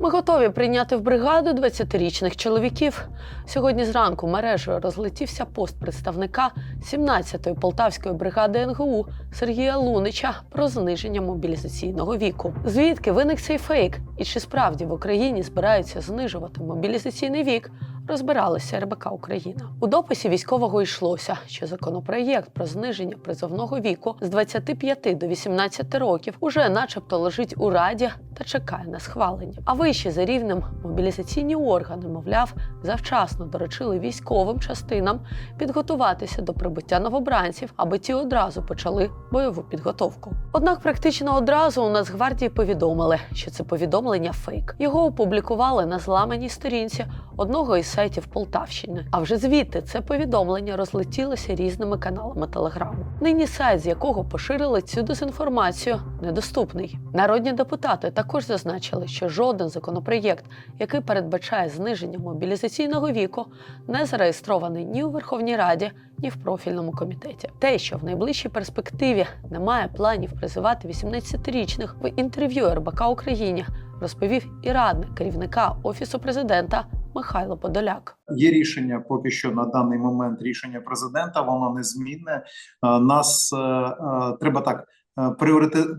Ми готові прийняти в бригаду 20-річних чоловіків. Сьогодні зранку мережею розлетівся пост представника 17-ї полтавської бригади НГУ Сергія Лунича про зниження мобілізаційного віку. Звідки виник цей фейк? І чи справді в Україні збираються знижувати мобілізаційний вік? Розбиралися РБК Україна. У дописі військового йшлося, що законопроєкт про зниження призовного віку з 25 до 18 років уже, начебто, лежить у раді та чекає на схвалення. А вище за рівнем мобілізаційні органи, мовляв, завчасно доручили військовим частинам підготуватися до прибуття новобранців, аби ті одразу почали бойову підготовку. Однак, практично одразу у Нацгвардії повідомили, що це повідомлення фейк. Його опублікували на зламаній сторінці одного із сайтів Полтавщини. А вже звідти це повідомлення розлетілося різними каналами телеграму. Нині сайт, з якого поширили цю дезінформацію, недоступний. Народні депутати також зазначили, що жоден законопроєкт, який передбачає зниження мобілізаційного віку, не зареєстрований ні у Верховній Раді, ні в профільному комітеті. Те, що в найближчій перспективі немає планів призивати 18-річних в інтерв'ю РБК Україні, розповів і радник керівника офісу президента Михайло Подоляк. Є рішення поки що на даний момент рішення президента, воно незмінне. Е, Нас е, е, треба так. Е,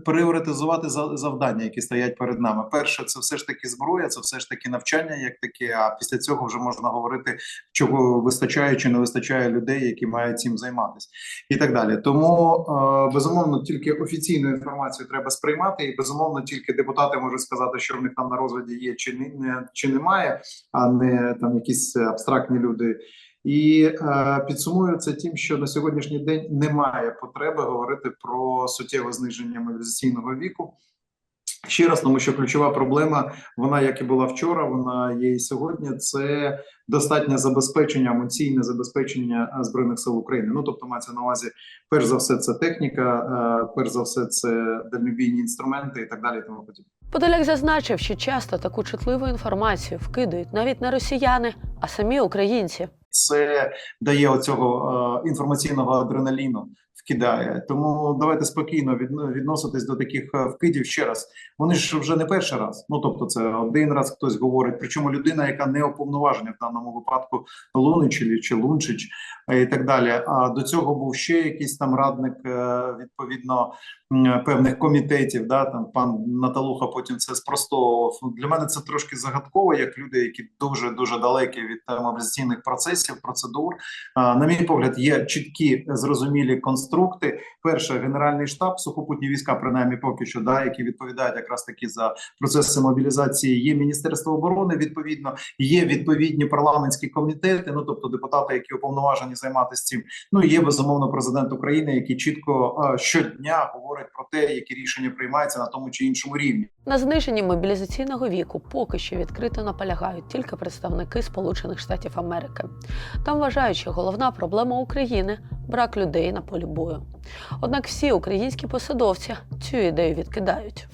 Пріоритизувати за- завдання, які стоять перед нами. Перше, це все ж таки зброя, це все ж таки навчання, як таке. А після цього вже можна говорити, чого вистачає чи не вистачає людей, які мають цим займатися, і так далі. Тому е, безумовно тільки офіційну інформацію треба сприймати, і безумовно тільки депутати можуть сказати, що в них там на розгляді є чи не чи немає а не там якісь абстрактні люди. І е, підсумую це тим, що на сьогоднішній день немає потреби говорити про суттєве зниження мобілізаційного віку. Ще раз, тому що ключова проблема, вона як і була вчора, вона є і сьогодні. Це достатнє забезпечення, емоційне забезпечення е, збройних сил України. Ну тобто, мається на увазі, перш за все, це техніка, е, перш за все, це дальнобійні інструменти і так далі. Тому подібне. Подоляк зазначив, що часто таку чутливу інформацію вкидають навіть не росіяни, а самі українці. Це дає оцього е, інформаційного адреналіну. Вкидає, тому давайте спокійно відноситись до таких е, вкидів ще раз. Вони ж вже не перший раз. Ну тобто, це один раз хтось говорить. Причому людина, яка не уповноважена в даному випадку Лунич чи, чи Лунчич е, і так далі. А до цього був ще якийсь там радник відповідно певних комітетів. Да там пан Наталуха потім це спростовував. Ну, Для мене це трошки загадково, як люди, які дуже дуже далекі від е, мобілізаційних процесів, процедур. На мій погляд, є чіткі зрозумілі конструкти. Перше, генеральний штаб, сухопутні війська, принаймні поки що, да, які відповідають якраз таки за процеси мобілізації. Є міністерство оборони. Відповідно, є відповідні парламентські комітети. Ну тобто депутати, які уповноважені займатися цим. Ну є безумовно президент України, який чітко а, щодня говорить про те, які рішення приймаються на тому чи іншому рівні. На зниженні мобілізаційного віку поки що відкрито наполягають тільки представники Сполучених Штатів Америки. Там вважають, що головна проблема України брак людей на полі бою. Однак всі українські посадовці цю ідею відкидають.